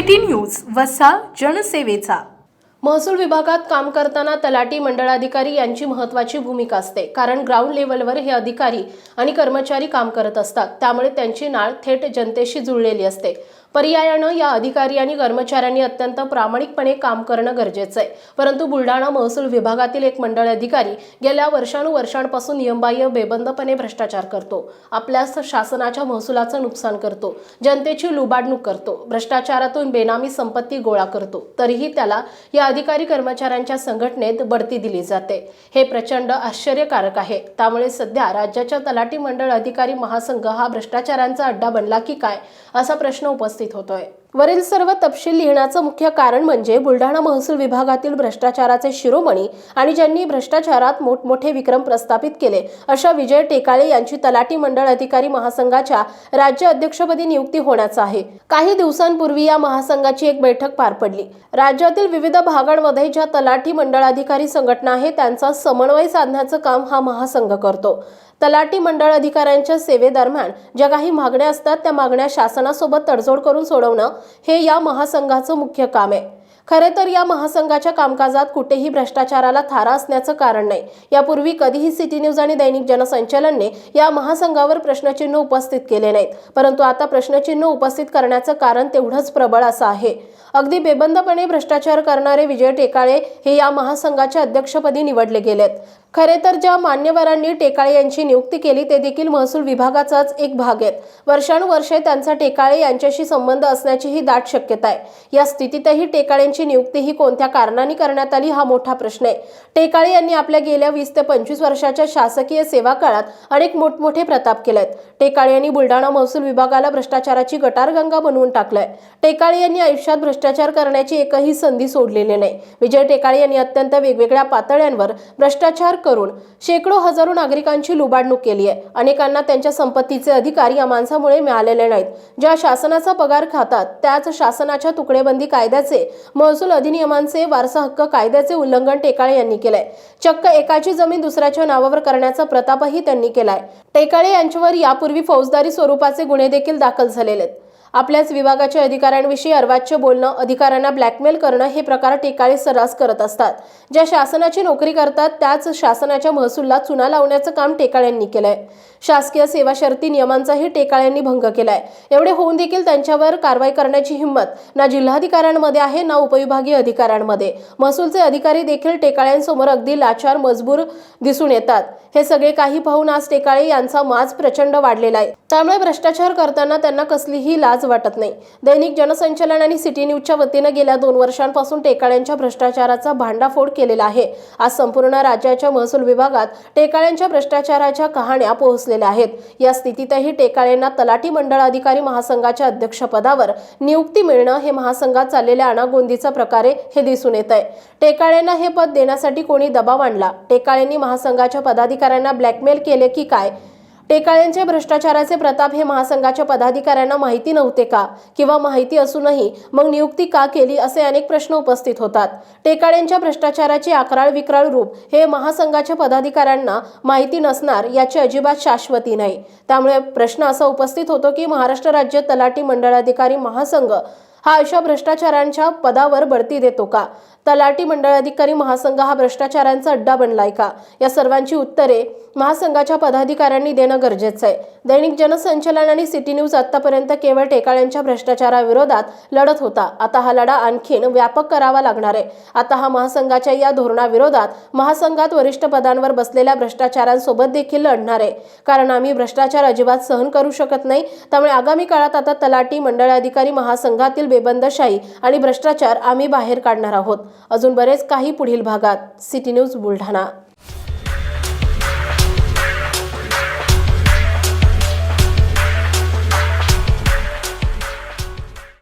City news वसा जनसेवेचा. महसूल विभागात काम करताना तलाटी मंडळाधिकारी यांची महत्त्वाची भूमिका असते. कारण ग्राउंड लेवलवर हे अधिकारी आणि कर्मचारी काम करत असतात. त्यामुळे त्यांची नाळ थेट जनतेशी जुळलेली असते. पर्यायानं या अधिकारी आणि कर्मचाऱ्यांनी अत्यंत प्रामाणिकपणे काम करणं गरजेचं आहे. परंतु बुलढाणा महसूल विभागातील एक मंडळ अधिकारी गेल्या वर्षानुवर्षांपासून नियमबाह्य बेबंदपणे भ्रष्टाचार करतो. आपल्या शासनाच्या महसुलाचं नुकसान करतो. जनतेची लुबाडणूक करतो. भ्रष्टाचारातून बेनामी संपत्ती गोळा करतो. तरीही त्याला या अधिकारी कर्मचाऱ्यांच्या संघटनेत बढती दिली जाते. हे प्रचंड आश्चर्यकारक आहे. त्यामुळे सध्या राज्याच्या तलाठी मंडळ अधिकारी महासंघ हा भ्रष्टाचारांचा अड्डा बनला की काय? असा प्रश्न उपस्थित उपस्थित होतोय. वरील सर्व तपशील लिहिण्याचं मुख्य कारण म्हणजे बुलढाणा महसूल विभागातील भ्रष्टाचाराचे शिरोमणी आणि ज्यांनी भ्रष्टाचारात मोठमोठे विक्रम प्रस्थापित केले अशा विजय टेकाळे यांची तलाठी मंडळ अधिकारी महासंघाच्या राज्य अध्यक्षपदी नियुक्ती होण्याचा आहे. काही दिवसांपूर्वी या महासंघाची एक बैठक पार पडली. राज्यातील विविध भागांमध्ये ज्या तलाठी मंडळ अधिकारी संघटना आहे त्यांचा समन्वय साधण्याचं काम हा महासंघ करतो. तलाठी मंडळ अधिकाऱ्यांच्या सेवेदरम्यान ज्या काही मागण्या असतात त्या मागण्या शासनासोबत तडजोड करून सोडवणं हे या महासंघाचं मुख्य काम आहे. खरे तर या महासंघाच्या कामकाजात कुठेही भ्रष्टाचाराला थारा असण्याचं कारण नाही. यापूर्वी कधीही सिटी न्यूज आणि दैनिक जनसंचालनने या महासंघावर प्रश्नचिन्ह उपस्थित केले नाहीत. परंतु आता प्रश्नचिन्ह उपस्थित करण्याचं कारण तेवढंच प्रबळ असं आहे. अगदी बेबंदपणे भ्रष्टाचार करणारे विजय टेकाळे हे या महासंघाच्या अध्यक्षपदी निवडले गेलेत. खरे तर ज्या मान्यवरांनी टेकाळे यांची नियुक्ती केली ते देखील महसूल विभागाचाच एक भाग आहेत. वर्षानुवर्षे त्यांचा टेकाळे यांच्याशी संबंध असण्याचीही दाट शक्यता आहे. या स्थितीतही टेकाळेंची नियुक्ती ही कोणत्या कारणाने करण्यात आली हा मोठा प्रश्न आहे. टेकाळे यांनी आपल्या गेल्या वीस ते पंचवीस वर्षाच्या शासकीय सेवा काळात अनेक मोठमोठे प्रताप केलेत टेकाळे यांनी बुलढाणा महसूल विभागाला भ्रष्टाचाराची गटारगंगा बनवून टाकलाय. टेकाळे यांनी आयुष्यात भ्रष्टाचार करण्याची एकही संधी सोडलेली नाही. विजय टेकाळे यांनी अत्यंत वेगवेगळ्या पातळ्यांवर भ्रष्टाचार करून शेकडो हजारो नागरिकांची लुबाडणूक केली आहे. अनेकांना त्यांच्या संपत्तीचे अधिकार या माणसामुळे मिळालेले नाहीत. ज्या शासनाचा पगार खातात त्याच शासनाच्या तुकडेबंदी कायद्याचे महसूल अधिनियमांचे वारसा हक्क कायद्याचे उल्लंघन टेकाळे यांनी केलंय. चक्क एकाची जमीन दुसऱ्याच्या नावावर करण्याचा प्रतापही त्यांनी केलाय. टेकाळे यांच्यावर यापूर्वी फौजदारी स्वरूपाचे गुन्हे देखील दाखल झालेले आहेत आपल्याच विभागाच्या अधिकाऱ्यांविषयी अर्वाच्य बोलणं अधिकाऱ्यांना ब्लॅकमेल करणं हे प्रकार टेकाळे सर्रास करत असतात. ज्या शासनाची नोकरी करतात त्याच शासनाच्या महसूलला चुना लावण्याचं काम टेकाळ्यांनी केलंय. शासकीय सेवा शर्ती नियमांचाही टेकाळ्यांनी भंग केलाय. एवढे होऊन देखील त्यांच्यावर कारवाई करण्याची हिंमत ना जिल्हाधिकाऱ्यांमध्ये आहे ना उपविभागीय अधिकाऱ्यांमध्ये. महसूलचे अधिकारी देखील टेकाळ्यांसमोर अगदी लाचार मजबूर दिसून येतात. हे सगळे काही पाहून आज टेकाळे यांचा माज प्रचंड वाढलेला आहे. त्यामुळे भ्रष्टाचार करताना त्यांना कसलीही लाज वाटत नाही. दैनिक जनसंचलन आणि सिटी न्यूजच्या वतीनं गेल्या दोन वर्षांपासून टेकाळ्यांच्या भ्रष्टाचाराचा भांडाफोड केलेला आहे. आज संपूर्ण राज्याच्या महसूल विभागात टेकाळ्यांच्या भ्रष्टाचाराच्या कहाण्या पोहोचलेल्या आहेत. या स्थितीतही टेकाळेंना तलाठी मंडळ अधिकारी महासंघाच्या अध्यक्षपदावर नियुक्ती मिळणं हे महासंघात चाललेल्या अनागोंदीचा प्रकारे हे दिसून येत आहे टेकाळेंना हे पद देण्यासाठी कोणी दबाव आणला? टेकाळेंनी महासंघाच्या पदाधिकाऱ्यांना ब्लॅकमेल केले की काय? टेकाळ्यांच्या भ्रष्टाचाराचे प्रताप हे महासंघाच्या पदाधिकाऱ्यांना माहिती नव्हते का? किंवा माहिती असूनही मग नियुक्ती का केली असे अनेक प्रश्न उपस्थित होतात. टेकाळ्यांच्या भ्रष्टाचाराचे अकराळ विक्राळ रूप हे महासंघाच्या पदाधिकाऱ्यांना माहिती नसणार याची अजिबात शाश्वती नाही. त्यामुळे प्रश्न असा उपस्थित होतो की महाराष्ट्र राज्य तलाठी मंडळाधिकारी महासंघ हा अशा भ्रष्टाचारांच्या पदावर बढती देतो का? तलाठी मंडळाधिकारी महासंघ हा भ्रष्टाचारांचा अड्डा बनलाय का? या सर्वांची उत्तरे महासंघाच्या पदाधिकाऱ्यांनी देणं गरजेचं आहे. दैनिक जनसंचलन आणि सिटी न्यूज आतापर्यंत केवळ टेकाळ्यांच्या भ्रष्टाचाराविरोधात लढत होता. आता हा लढा आणखीन व्यापक करावा लागणार आहे. आता हा महासंघाच्या या धोरणाविरोधात महासंघात वरिष्ठ पदांवर बसलेल्या भ्रष्टाचारांसोबत देखील लढणार आहे. कारण आम्ही भ्रष्टाचार अजिबात सहन करू शकत नाही. त्यामुळे आगामी काळात आता तलाठी मंडळाधिकारी महासंघातील बेबंदशाही आणि भ्रष्टाचार आम्ही बाहेर काढणार आहोत. अजून बरेच काही पुढील भागात. City news Buldhana.